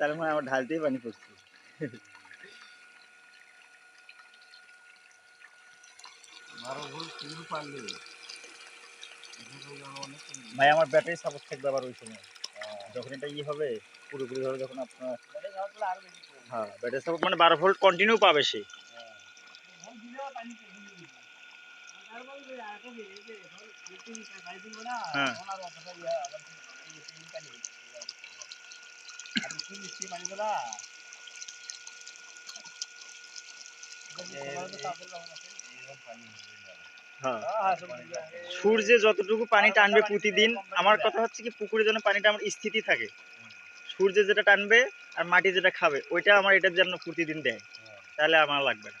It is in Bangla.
তার মানে আমার ঢালতেই পানি পড়ছে। ভাই আমার ব্যাটারি সাপোর্ট থাকবে আবার ওই সময়। যখন এটা ই হবে পুরোপুরি ভাবে যখন আপনার। হ্যাঁ ব্যাটারি সাপোর্ট মানে বারো ভোল্ট কন্টিনিউ পাবে সে। হ্যাঁ। হ্যাঁ। এইরকম পানি হবে না। হ্যাঁ হ্যাঁ, সব ঠিক আছে। সূর্যে যতটুকু পানি টানবে প্রতিদিন, আমার কথা হচ্ছে কি, পুকুরে যেন পানিটা আমার স্থিতি থাকে সূর্যে যেটা টানবে আর মাটি যেটা খাবে, ওইটা আমার এটার জন্য প্রতিদিন দেয়। তাহলে আমার লাগবে না